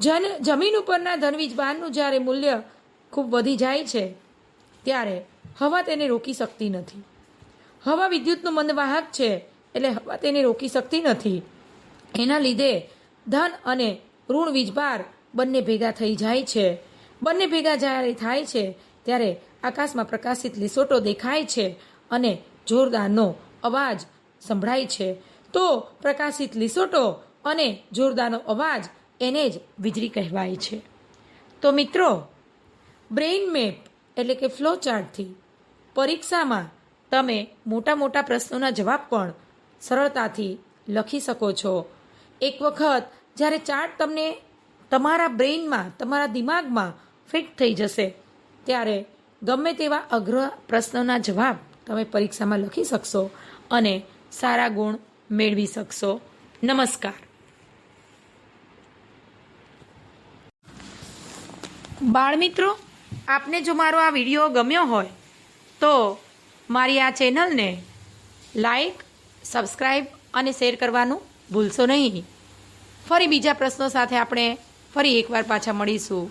જન, જમીન ઉપરના ધનવીજવારનું જ્યારે મૂલ્ય ખૂબ વધી જાય છે, ત્યારે હવા તેને રોકી શકતી નથી. હવા વિદ્યુતનું મંદવાહક છે, એટલે હવા તેને રોકી શકતી નથી. એના લીધે ધન અને ઋણ વીજભાર બંને ભેગા થઈ જાય છે. બંને ભેગા જ્યારે થાય છે, ત્યારે આકાશમાં પ્રકાશિત લીસોટો દેખાય છે અને જોરદારનો અવાજ સંભળાય છે. તો પ્રકાશિત લીસોટો અને જોરદારનો અવાજ એને જ વીજળી કહેવાય છે. તો મિત્રો, બ્રેઇન મેપ એટલે કે ફ્લો ચાર્ટથી પરીક્ષામાં તમે મોટા મોટા પ્રશ્નોના જવાબ પણ સરળતાથી લખી શકો છો. એક વખત જ્યારે ચાર્ટ તમને તમારા બ્રેઇનમાં, તમારા દિમાગમાં ફિટ થઈ જશે, ત્યારે ગમે તેવા અઘર પ્રશ્નોના જવાબ તમે પરીક્ષામાં લખી શકશો અને સારા ગુણ મેળવી શકશો. નમસ્કાર. બાળમિત્રો, આપને જો મારો આ વીડિયો ગમ્યો હોય, તો મારી આ ચેનલને લાઈક સબસ્ક્રાઈબ અને શેર કરવાનું ભૂલશો નહીં. ફરી બીજા પ્રશ્નો સાથે આપણે ફરી એકવાર પાછા મળીશું.